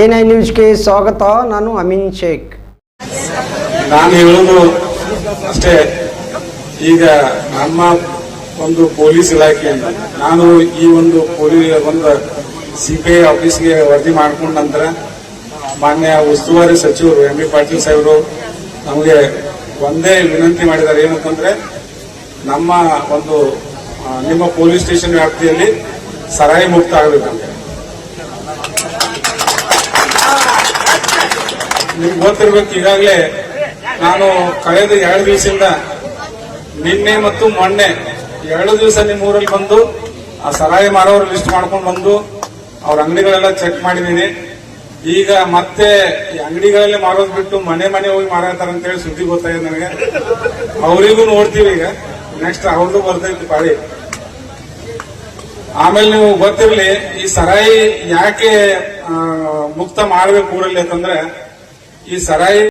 N I ನ್ಯೂಸ್ಗೆ ಸ್ವಾಗತ, ನಾನು ಅಮೀನ್ ಶೇಖ್. ನಾನು ಹೇಳೋದು ಅಷ್ಟೇ. ಈಗ ನಮ್ಮ ಒಂದು ಪೊಲೀಸ್ ಇಲಾಖೆಯಿಂದ ನಾನು ಈ ಒಂದು ಪೊಲೀಸ್ ಒಂದು ಸಿಬಿಐ ಆಫೀಸ್ಗೆ ವರದಿ ಮಾಡಿಕೊಂಡ ನಂತರ ಮಾನ್ಯ ಉಸ್ತುವಾರಿ ಸಚಿವರು ಎಂ ಬಿ ಪಾಟೀಲ್ ಸಾಹೇಬರು ನಮಗೆ ಒಂದೇ ವಿನಂತಿ ಮಾಡಿದ್ದಾರೆ. ಏನಂತಂದ್ರೆ ನಮ್ಮ ಒಂದು ನಿಮ್ಮ ಪೊಲೀಸ್ ಸ್ಟೇಷನ್ ವ್ಯಾಪ್ತಿಯಲ್ಲಿ ಸರಾಯಿ ಮುಕ್ತ ಆಗಬೇಕಂತ ನಿಮ್ಗೆ ಗೊತ್ತಿರ್ಬೇಕು, ಈಗಾಗಲೇ ನಾನು ಕಳೆದ ಎರಡು ದಿವಸದಿಂದ ನಿನ್ನೆ ಮತ್ತು ಮೊನ್ನೆ ಎರಡು ದಿವಸ ನಿಮ್ಮ ಊರಲ್ಲಿ ಬಂದು, ಆ ಸರಾಯಿ ಮಾರೋರು ಲಿಸ್ಟ್ ಮಾಡ್ಕೊಂಡು ಬಂದು, ಅವ್ರ ಅಂಗಡಿಗಳೆಲ್ಲ ಚೆಕ್ ಮಾಡಿದ್ದೀನಿ. ಈಗ ಮತ್ತೆ ಈ ಅಂಗಡಿಗಳಲ್ಲಿ ಮಾರೋದು ಬಿಟ್ಟು ಮನೆ ಮನೆ ಹೋಗಿ ಮಾರಾಡ್ತಾರ ಅಂತ ಹೇಳಿ ಸುದ್ದಿ ಗೊತ್ತಾಗಿದೆ ನನಗೆ. ಅವರಿಗೂ ನೋಡ್ತೀವಿ ಈಗ. ನೆಕ್ಸ್ಟ್ ಅವ್ರದ್ದು ಬರ್ತೈತಿ ಪಾಳಿ ಆಮೇಲೆ ನೀವು ಗೊತ್ತಿರಲಿ ಈ ಸರಾಯಿ ಯಾಕೆ ಮುಕ್ತ ಮಾಡಬೇಕು ಊರಲ್ಲಿ ಅಂತಂದ್ರೆ ಈ ಸರಾಯಿ